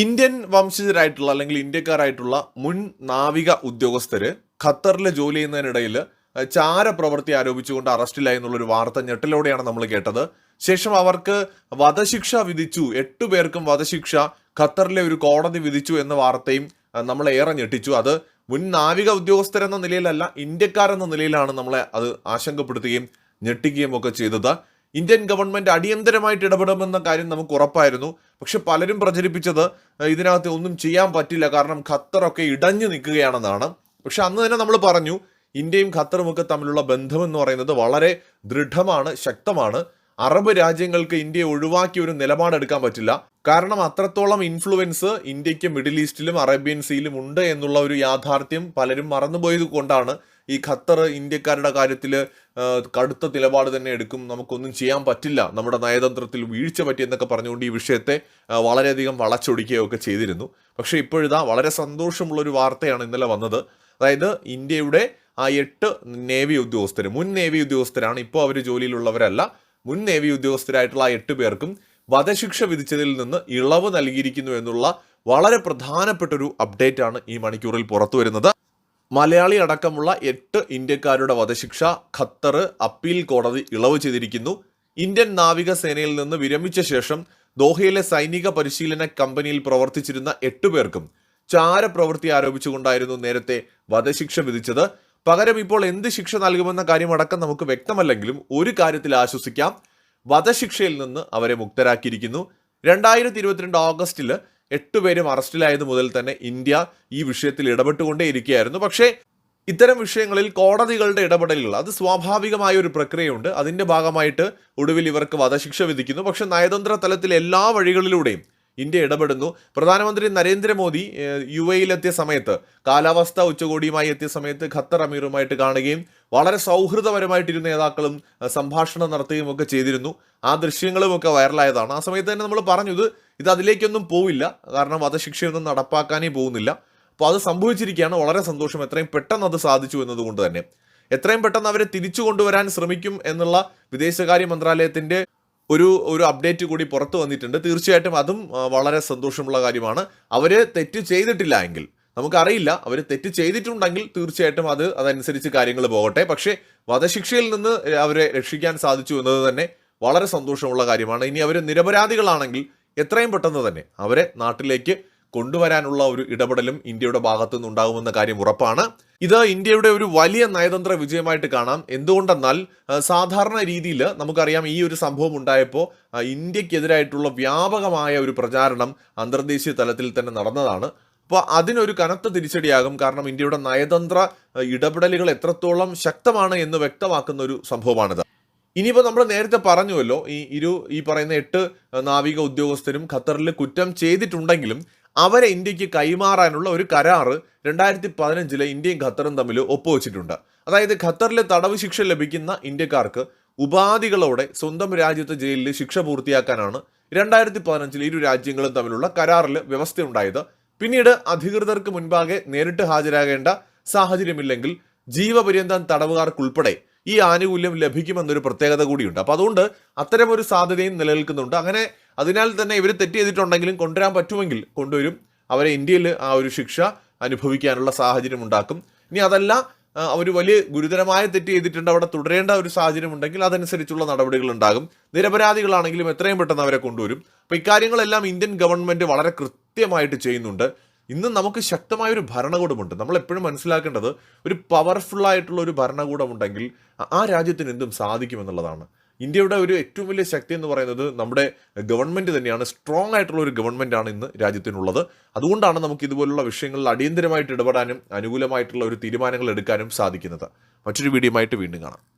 Indian വംശജരായിട്ടുള്ള അല്ലെങ്കിൽ ഇന്ത്യക്കാരായിട്ടുള്ള മുൻ നാവിക ഉദ്യോഗസ്ഥര് ഖത്തറിൽ ജോലി ചെയ്യുന്നതിനിടയിൽ ചാര പ്രവൃത്തി ആരോപിച്ചുകൊണ്ട് അറസ്റ്റിലായി എന്നുള്ളൊരു വാർത്ത ഞെട്ടലോടെയാണ് നമ്മൾ കേട്ടത്. ശേഷം അവർക്ക് വധശിക്ഷ വിധിച്ചു. എട്ടു പേർക്കും വധശിക്ഷ. ഖത്തറിലെ ഒരു കോടതി വിധിച്ചു എന്ന വാർത്തയും നമ്മൾ ഏറെ ഞെട്ടിച്ചു. അത് മുൻ നാവിക ഉദ്യോഗസ്ഥരെന്ന നിലയിലല്ല ഇന്ത്യക്കാരെന്ന നിലയിലാണ് നമ്മളെ അത് ആശങ്കപ്പെടുത്തുകയും ഞെട്ടിക്കുകയും ഒക്കെ ചെയ്തത്. ഇന്ത്യൻ ഗവൺമെന്റ് അടിയന്തരമായിട്ട് ഇടപെടുമെന്ന കാര്യം നമുക്ക് ഉറപ്പായിരുന്നു. പക്ഷെ പലരും പ്രചരിപ്പിച്ചത് ഇതിനകത്ത് ഒന്നും ചെയ്യാൻ പറ്റില്ല. കാരണം ഖത്തറൊക്കെ ഇടഞ്ഞു നിൽക്കുകയാണെന്നാണ്. പക്ഷെ അന്ന് തന്നെ നമ്മൾ പറഞ്ഞു ഇന്ത്യയും ഖത്തറും ഒക്കെ തമ്മിലുള്ള ബന്ധം എന്ന് പറയുന്നത് വളരെ ദൃഢമാണ് ശക്തമാണ്. അറബ് രാജ്യങ്ങൾക്ക് ഇന്ത്യയെ ഒഴിവാക്കി ഒരു നിലപാടെടുക്കാൻ പറ്റില്ല. കാരണം അത്രത്തോളം ഇൻഫ്ലുവൻസ് ഇന്ത്യയ്ക്ക് മിഡിൽ ഈസ്റ്റിലും അറേബ്യൻ സീയിലും ഉണ്ട് എന്നുള്ള ഒരു യാഥാർത്ഥ്യം പലരും മറന്നുപോയത് കൊണ്ടാണ് ഈ ഖത്തർ ഇന്ത്യക്കാരുടെ കാര്യത്തിൽ കടുത്ത നിലപാട് തന്നെ എടുക്കും. നമുക്കൊന്നും ചെയ്യാൻ പറ്റില്ല. നമ്മുടെ നയതന്ത്രത്തിൽ വീഴ്ച പറ്റിയെന്നൊക്കെ പറഞ്ഞുകൊണ്ട് ഈ വിഷയത്തെ വളരെയധികം വളച്ചൊടിക്കുകയൊക്കെ ചെയ്തിരുന്നു. പക്ഷേ ഇപ്പോഴിതാ വളരെ സന്തോഷമുള്ള ഒരു വാർത്തയാണ് ഇന്നലെ വന്നത്. അതായത് ഇന്ത്യയുടെ ആ എട്ട് നേവി ഉദ്യോഗസ്ഥർ മുൻ നേവി ഉദ്യോഗസ്ഥരാണ്. ഇപ്പോൾ അവർ ജോലിയിലുള്ളവരല്ല. മുൻ നേവി ഉദ്യോഗസ്ഥരായിട്ടുള്ള എട്ട് പേർക്കും വധശിക്ഷ വിധിച്ചതിൽ നിന്ന് ഇളവ് നൽകിയിരിക്കുന്നു എന്നുള്ള വളരെ പ്രധാനപ്പെട്ട ഒരു അപ്ഡേറ്റ് ആണ് ഈ മണിക്കൂറിൽ പുറത്തു വരുന്നത് മലയാളി അടക്കമുള്ള എട്ട് ഇന്ത്യക്കാരുടെ വധശിക്ഷ ഖത്തർ അപ്പീൽ കോടതി ഇളവ് ചെയ്തിരിക്കുന്നു. ഇന്ത്യൻ നാവികസേനയിൽ നിന്ന് വിരമിച്ച ശേഷം ദോഹയിലെ സൈനിക പരിശീലന കമ്പനിയിൽ പ്രവർത്തിച്ചിരുന്ന എട്ടു പേർക്കും ചാരപ്രവൃത്തി ആരോപിച്ചുകൊണ്ടായിരുന്നു നേരത്തെ വധശിക്ഷ വിധിച്ചത്. പകരം ഇപ്പോൾ എന്ത് ശിക്ഷ നൽകുമെന്ന കാര്യമടക്കം നമുക്ക് വ്യക്തമല്ലെങ്കിലും ഒരു കാര്യത്തിൽ ആശ്വസിക്കാം. വധശിക്ഷയിൽ നിന്ന് അവരെ മുക്തരാക്കിയിരിക്കുന്നു. രണ്ടായിരത്തി ഇരുപത്തിരണ്ട് ഓഗസ്റ്റിൽ എട്ടുപേരും അറസ്റ്റിലായത് മുതൽ തന്നെ ഇന്ത്യ ഈ വിഷയത്തിൽ ഇടപെട്ടുകൊണ്ടേയിരിക്കുകയായിരുന്നു. പക്ഷേ ഇത്തരം വിഷയങ്ങളിൽ കോടതികളുടെ ഇടപെടലുകൾ അത് സ്വാഭാവികമായ ഒരു പ്രക്രിയയുണ്ട്. അതിന്റെ ഭാഗമായിട്ട് ഒടുവിൽ ഇവർക്ക് വധശിക്ഷ വിധിക്കുന്നു. പക്ഷേ നയതന്ത്ര തലത്തിൽ എല്ലാ വഴികളിലൂടെയും ഇന്ത്യ ഇടപെടുന്നു. പ്രധാനമന്ത്രി നരേന്ദ്രമോദി യു എയിലെത്തിയ സമയത്ത് കാലാവസ്ഥ ഉച്ചകോടിയുമായി എത്തിയ സമയത്ത് ഖത്തർ അമീറുമായിട്ട് കാണുകയും വളരെ സൗഹൃദപരമായിട്ട് ഇരു നേതാക്കളും സംഭാഷണം നടത്തുകയും ഒക്കെ ചെയ്തിരുന്നു. ആ ദൃശ്യങ്ങളും ഒക്കെ വൈറലായതാണ്. ആ സമയത്ത് തന്നെ നമ്മൾ പറഞ്ഞു ഇത് ഇത് അതിലേക്കൊന്നും പോവില്ല. കാരണം വധശിക്ഷയൊന്നും നടപ്പാക്കാനേ പോകുന്നില്ല. അപ്പോൾ അത് സംഭവിച്ചിരിക്കുകയാണ്. വളരെ സന്തോഷം. എത്രയും പെട്ടെന്ന് അത് സാധിച്ചു എന്നതുകൊണ്ട് തന്നെ. എത്രയും പെട്ടെന്ന് അവരെ തിരിച്ചു കൊണ്ടുവരാൻ ശ്രമിക്കും എന്നുള്ള വിദേശകാര്യ മന്ത്രാലയത്തിന്റെ ഒരു ഒരു അപ്ഡേറ്റ് കൂടി പുറത്തു വന്നിട്ടുണ്ട്. തീർച്ചയായിട്ടും അതും വളരെ സന്തോഷമുള്ള കാര്യമാണ്. അവർ തെറ്റ് ചെയ്തിട്ടില്ല എങ്കിൽ നമുക്കറിയില്ല അവർ തെറ്റ് ചെയ്തിട്ടുണ്ടെങ്കിൽ തീർച്ചയായിട്ടും അത് അതനുസരിച്ച് കാര്യങ്ങൾ പോകട്ടെ. പക്ഷേ വധശിക്ഷയിൽ നിന്ന് അവരെ രക്ഷിക്കാൻ സാധിച്ചു എന്നത് തന്നെ വളരെ സന്തോഷമുള്ള കാര്യമാണ്. ഇനി അവർ നിരപരാധികളാണെങ്കിൽ എത്രയും പെട്ടെന്ന് തന്നെ അവരെ നാട്ടിലേക്ക് കൊണ്ടുവരാനുള്ള ഒരു ഇടപെടലും ഇന്ത്യയുടെ ഭാഗത്തു നിന്നുണ്ടാകുമെന്ന കാര്യം ഉറപ്പാണ്. ഇത് ഇന്ത്യയുടെ ഒരു വലിയ നയതന്ത്ര വിജയമായിട്ട് കാണാം. എന്തുകൊണ്ടെന്നാൽ സാധാരണ രീതിയിൽ നമുക്കറിയാം ഈ ഒരു സംഭവം ഉണ്ടായപ്പോൾ ഇന്ത്യക്കെതിരായിട്ടുള്ള വ്യാപകമായ ഒരു പ്രചാരണം അന്തർദേശീയ തലത്തിൽ തന്നെ നടന്നതാണ്. അപ്പോൾ അതിനൊരു കനത്ത തിരിച്ചടിയാകും. കാരണം ഇന്ത്യയുടെ നയതന്ത്ര ഇടപെടലുകൾ എത്രത്തോളം ശക്തമാണ് എന്ന് വ്യക്തമാക്കുന്ന ഒരു സംഭവമാണിത്. ഇനിയിപ്പോൾ നമ്മൾ നേരത്തെ പറഞ്ഞുവല്ലോ ഈ ഇരു ഈ പറയുന്ന എട്ട് നാവിക ഉദ്യോഗസ്ഥരും ഖത്തറിൽ കുറ്റം ചെയ്തിട്ടുണ്ടെങ്കിലും അവരെ ഇന്ത്യയ്ക്ക് കൈമാറാനുള്ള ഒരു കരാർ രണ്ടായിരത്തി പതിനഞ്ചിലെ ഇന്ത്യയും ഖത്തറും തമ്മിൽ ഒപ്പുവെച്ചിട്ടുണ്ട്. അതായത് ഖത്തറിലെ തടവ് ശിക്ഷ ലഭിക്കുന്ന ഇന്ത്യക്കാർക്ക് ഉപാധികളോടെ സ്വന്തം രാജ്യത്തെ ജയിലിൽ ശിക്ഷ പൂർത്തിയാക്കാനാണ് രണ്ടായിരത്തി പതിനഞ്ചിൽ ഇരു രാജ്യങ്ങളും തമ്മിലുള്ള കരാറിൽ വ്യവസ്ഥയുണ്ടായത്. പിന്നീട് അധികൃതർക്ക് മുൻപാകെ നേരിട്ട് ഹാജരാകേണ്ട സാഹചര്യമില്ലെങ്കിൽ ജീവപര്യന്തം തടവുകാർക്കുൾപ്പെടെ ഈ ആനുകൂല്യം ലഭിക്കുമെന്നൊരു പ്രത്യേകത കൂടിയുണ്ട്. അപ്പോൾ അതുകൊണ്ട് അത്തരമൊരു സാധ്യതയും നിലനിൽക്കുന്നുണ്ട്. അങ്ങനെ അതിനാൽ തന്നെ ഇവർ തെറ്റ് ചെയ്തിട്ടുണ്ടെങ്കിലും കൊണ്ടുവരാൻ പറ്റുമെങ്കിൽ കൊണ്ടുവരും. അവരെ ഇന്ത്യയിൽ ആ ഒരു ശിക്ഷ അനുഭവിക്കാനുള്ള സാഹചര്യം ഉണ്ടാക്കും. ഇനി അതല്ല അവർ വലിയ ഗുരുതരമായ തെറ്റ് ചെയ്തിട്ടുണ്ട് അവിടെ തുടരേണ്ട ഒരു സാഹചര്യം ഉണ്ടെങ്കിൽ അതനുസരിച്ചുള്ള നടപടികൾ ഉണ്ടാകും. നിരപരാധികളാണെങ്കിലും എത്രയും പെട്ടെന്ന് അവരെ കൊണ്ടുവരും. അപ്പോൾ ഇക്കാര്യങ്ങളെല്ലാം ഇന്ത്യൻ ഗവൺമെന്റ് വളരെ കൃത്യമായിട്ട് ചെയ്യുന്നുണ്ട്. ഇന്ന് നമുക്ക് ശക്തമായ ഒരു ഭരണകൂടമുണ്ട്. നമ്മൾ എപ്പോഴും മനസ്സിലാക്കേണ്ടത് ഒരു പവർഫുള്ളായിട്ടുള്ള ഒരു ഭരണകൂടമുണ്ടെങ്കിൽ ആ രാജ്യത്തിന് എന്തും സാധിക്കുമെന്നുള്ളതാണ്. ഇന്ത്യയുടെ ഒരു ഏറ്റവും വലിയ ശക്തി എന്ന് പറയുന്നത് നമ്മുടെ ഗവൺമെന്റ് തന്നെയാണ്. സ്ട്രോങ് ആയിട്ടുള്ള ഒരു ഗവൺമെന്റ് ആണ് ഇന്ന് രാജ്യത്തിനുള്ളത്. അതുകൊണ്ടാണ് നമുക്ക് ഇതുപോലുള്ള വിഷയങ്ങളിൽ അടിയന്തരമായിട്ട് ഇടപെടാനും അനുകൂലമായിട്ടുള്ള ഒരു തീരുമാനങ്ങൾ എടുക്കാനും സാധിക്കുന്നത്. മറ്റൊരു വീഡിയോയുമായിട്ട് വീണ്ടും കാണാം.